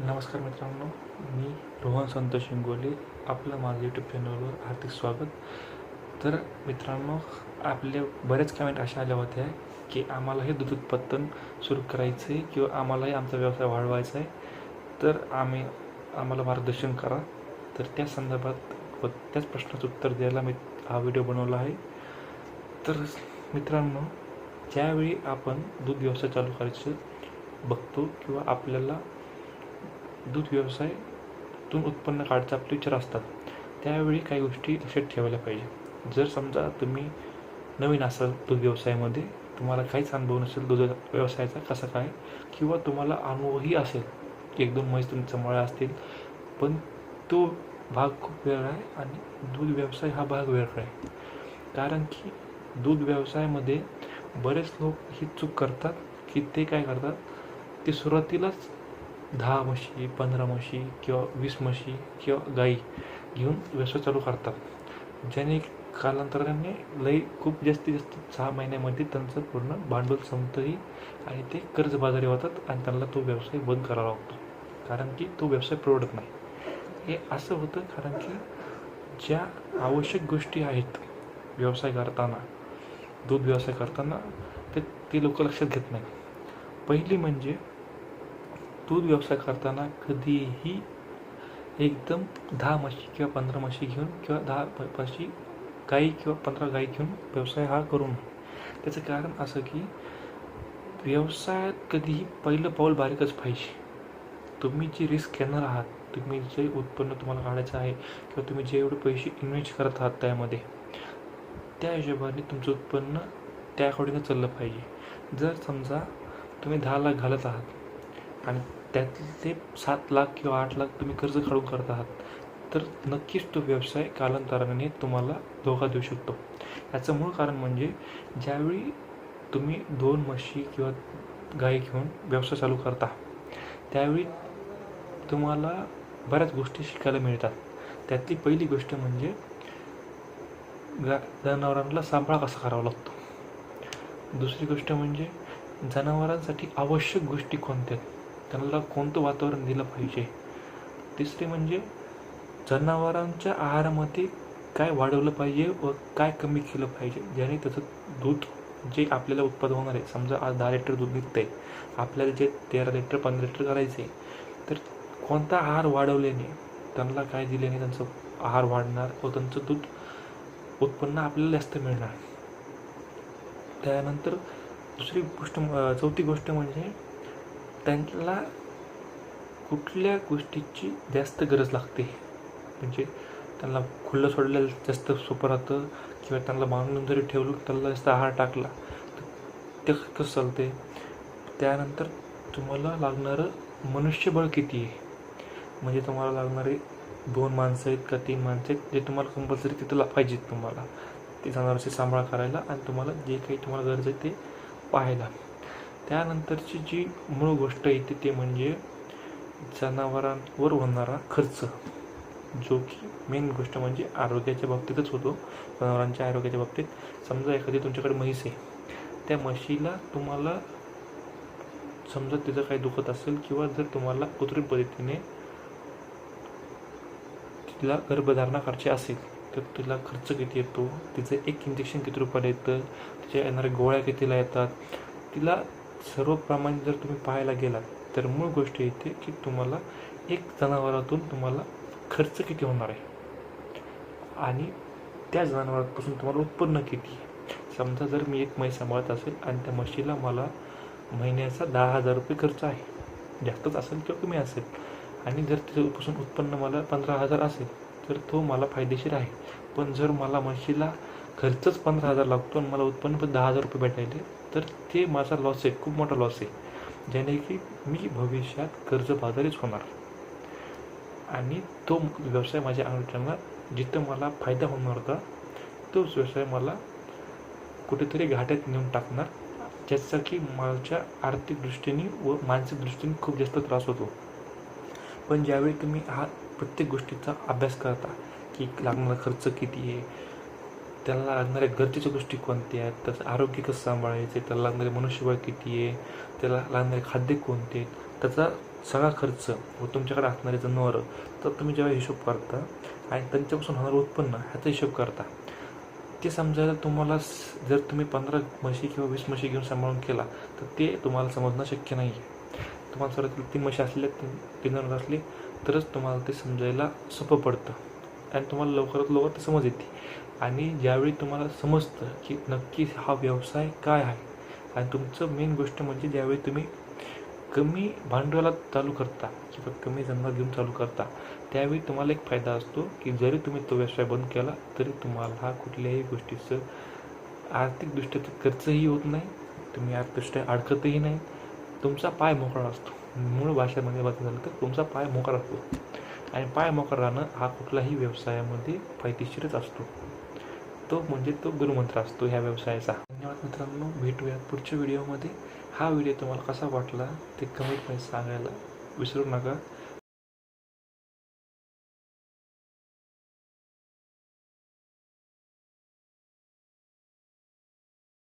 नमस्कार मित्रांनो मी रोहन संतोष शिंगोले आपलं माझं यूट्यूब चॅनलवर हार्दिक स्वागत. तर मित्रांनो आपले बरेच कमेंट अशा आल्या होत्या की आम्हाला हे दूध उत्पादन सुरू करायचं आहे किंवा आम्हालाही आमचा व्यवसाय वाढवायचा आहे. तर आम्ही आम्हाला मार्गदर्शन करा. तर त्या संदर्भात व त्याच प्रश्नाचं उत्तर द्यायला मी हा व्हिडिओ बनवला आहे. तर मित्रांनो ज्यावेळी आपण दूध व्यवसाय चालू करायचं बघतो किंवा आपल्याला दूध व्यवसायातून उत्पन्न काढायचा आपले विचार असतात. त्यावेळी काही गोष्टी लक्षात ठेवायला पाहिजे. जर समजा तुम्ही नवीन असाल दूध व्यवसायामध्ये तुम्हाला काहीच अनुभव नसेल दूध व्यवसायाचा कसा काय किंवा तुम्हाला अनुभवही असेल एक दोन म्हैस तुमच्या मळ्या असतील पण तो भाग खूप वेगळा आहे आणि दूध व्यवसाय हा भाग वेगळा आहे. कारण की दूध व्यवसायामध्ये बरेच लोक ही चूक करतात की ते काय करतात ते सुरुवातीलाच दहा म्हशी पंधरा म्हशी किंवा वीस म्हशी किंवा गाई घेऊन व्यवसाय चालू करतात. ज्याने कालांतराने लई खूप जास्तीत जास्त सहा महिन्यामध्ये त्यांचं पूर्ण भांडवल संपतंही आणि ते कर्जबाजारी होतात आणि त्यांना तो व्यवसाय बंद करावा लागतो. कारण की तो व्यवसाय परवडत नाही. हे असं होतं कारण की ज्या आवश्यक गोष्टी आहेत व्यवसाय करताना दूध व्यवसाय करताना ते ते लोक लक्षात घेत नाही पहिली म्हणजे दूध व्यवसाय करताना कधीही एकदम दहा म्हशी किंवा पंधरा म्हशी घेऊन किंवा दहा म्हशी गाई किंवा पंधरा गाई घेऊन व्यवसाय हा करू नये. त्याचं कारण असं की व्यवसायात कधीही पहिलं पाऊल बारीकच पाहिजे. तुम्ही जी रिस्क घेणार आहात तुम्ही जे उत्पन्न तुम्हाला काढायचं आहे किंवा तुम्ही जे एवढे पैसे इन्व्हेस्ट करत आहात त्यामध्ये त्या हिशोबाने तुमचं उत्पन्न त्या अकॉर्डिंग चाललं पाहिजे. जर समजा तुम्ही दहा लाख घालत आहात आणि त्यातले सात लाख किंवा आठ लाख तुम्ही कर्ज काढून करत आहात तर नक्कीच तो व्यवसाय कालांतराने तुम्हाला धोका देऊ शकतो. याचं मूळ कारण म्हणजे ज्यावेळी तुम्ही दोन म्हशी किंवा गाई घेऊन व्यवसाय चालू करता त्यावेळी तुम्हाला बऱ्याच गोष्टी शिकायला मिळतात. त्यातली पहिली गोष्ट म्हणजे गा जनावरांना सांभाळ कसा करावा लागतो? दुसरी गोष्ट म्हणजे जनावरांसाठी आवश्यक गोष्टी कोणत्या? त्यांना कोणतं वातावरण दिलं पाहिजे? तिसरे म्हणजे जनावरांच्या आहारामध्ये काय वाढवलं पाहिजे व काय कमी केलं पाहिजे? ज्याने त्याचं दूध जे आपल्याला उत्पादन होणार आहे समजा आज दहा लिटर दूध निघतं आहे आपल्याला जे तेरा लिटर पंधरा लिटर करायचं आहे तर कोणता आहार वाढवल्याने त्यांना काय दिल्याने त्यांचं आहार वाढणार व त्यांचं दूध उत्पन्न आपल्याला जास्त मिळणार? त्यानंतर दुसरी गोष्ट चौथी गोष्ट म्हणजे त्यांना कुठल्या गोष्टीची जास्त गरज लागते? म्हणजे त्यांना खुलं सोडलेलं जास्त सोपं राहतं किंवा त्यांना बांधून जरी ठेवलं त्यांना जास्त आहार टाकला तर ते कसं चालते त्यानंतर तुम्हाला लागणारं मनुष्यबळ किती आहे? म्हणजे तुम्हाला लागणारे दोन माणसं आहेत का तीन माणसं आहेत जे तुम्हाला कंपल्सरी तिथं ला- पाहिजेत तुम्हाला. ते जनावरांची सांभाळ करायला आणि तुम्हाला जे काही तुम्हाला गरज आहे ते पाहायला. त्यानंतरची जी मूळ गोष्ट येते ते म्हणजे जनावरांवर होणारा खर्च जो की मेन गोष्ट म्हणजे आरोग्याच्या बाबतीतच होतो. जनावरांच्या आरोग्याच्या बाबतीत समजा एखादी तुमच्याकडे म्हैस आहे त्या म्हशीला तुम्हाला समजा तिचं काही दुखत असेल किंवा जर तुम्हाला कृत्रिम पद्धतीने तिला गर्भधारणा करायची असेल तर तिला खर्च किती येतो? तिचं एक इंजेक्शन किती रुपयाला येतं? तिच्या येणाऱ्या गोळ्या कितीला येतात? तिला सर्व प्रमाणे जर तुम्ही पाहायला गेलात तर मूळ गोष्ट येते की तुम्हाला एक जनावरातून तुम्हाला खर्च किती होणार आहे? आणि त्या जनावरापासून तुम्हाला उत्पन्न किती आहे? समजा जर मी एक म्हैस सांभाळत असेल आणि त्या म्हशीला मला महिन्याचा दहा हजार रुपये खर्च आहे जास्तच असेल किंवा कमी असेल आणि जर त्याच्यापासून उत्पन्न मला पंधरा हजार असेल तर तो मला फायदेशीर आहे. पण जर मला म्हशीला खर्चच पंधरा हजार लागतो आणि मला उत्पन्न पण दहा हजार रुपये भेटायले. तर ते माझा लॉस आहे खूप मोठा लॉस आहे. ज्याने की मी भविष्यात कर्जबाजारीच होणार. आणि तो व्यवसाय माझ्या आवडताना जिथं मला फायदा होणार होता तोच व्यवसाय मला कुठेतरी घाट्यात नेऊन टाकणार. ज्याचा की माझ्या आर्थिक दृष्टीने व मानसिक दृष्टीने खूप जास्त त्रास होतो. पण ज्यावेळी तुम्ही हा प्रत्येक गोष्टीचा अभ्यास करता की लागणारा खर्च किती आहे त्याला लागणाऱ्या गरजेच्या गोष्टी कोणत्या आहेत? त्याचं आरोग्य कसं सांभाळायचं? त्याला लागणारे मनुष्यबळ किती आहे? त्याला लागणारे खाद्य कोणते आहेत? त्याचा सगळा खर्च व तुमच्याकडे असणारे जनावरं तर तुम्ही जेव्हा हिशोब करता आणि त्यांच्यापासून होणारं उत्पन्न ह्याचा हिशोब करता. ते समजायला तुम्हाला जर तुम्ही पंधरा म्हशी किंवा वीस म्हशी घेऊन सांभाळून केला तर ते तुम्हाला समजणं शक्य नाही आहे तुम्हाला सर्वात तीन म्हशी असल्या तीन तीन जनावरं असली तरच तुम्हाला ते समजायला सोपं पडतं. आणि तुम्हाला लवकरात लवकर ते समज येते. आणि ज्यावेळी तुम्हाला समजतं की नक्की हा व्यवसाय काय आहे आणि तुमचं मेन गोष्ट म्हणजे ज्यावेळी तुम्ही कमी भांडवलात चालू करता किंवा कमी जन्मात घेऊन चालू करता त्यावेळी तुम्हाला एक फायदा असतो की जरी तुम्ही तो व्यवसाय बंद केला तरी तुम्हाला हा कुठल्याही गोष्टीचं आर्थिकदृष्ट्या खर्चही होत नाही तुम्ही आर्थिकदृष्ट्या अडकतही नाही तुमचा पाय मोकळा असतो. मूळ भाषेमध्ये म्हणजे बघायचं झालं तर तुमचा पाय मोकळा असतो. आणि पाय मोकळा राहणं हा कुठलाही व्यवसायामध्ये फायदेशीरच असतो. तो म्हणजे तो गुरुमंत्र असतो ह्या व्यवसायाचा. धन्यवाद मित्रांनो भेटूयात पुढच्या व्हिडिओमध्ये. हा व्हिडिओ तुम्हाला कसा वाटला ते कमेंटमध्ये सांगायला विसरू नका.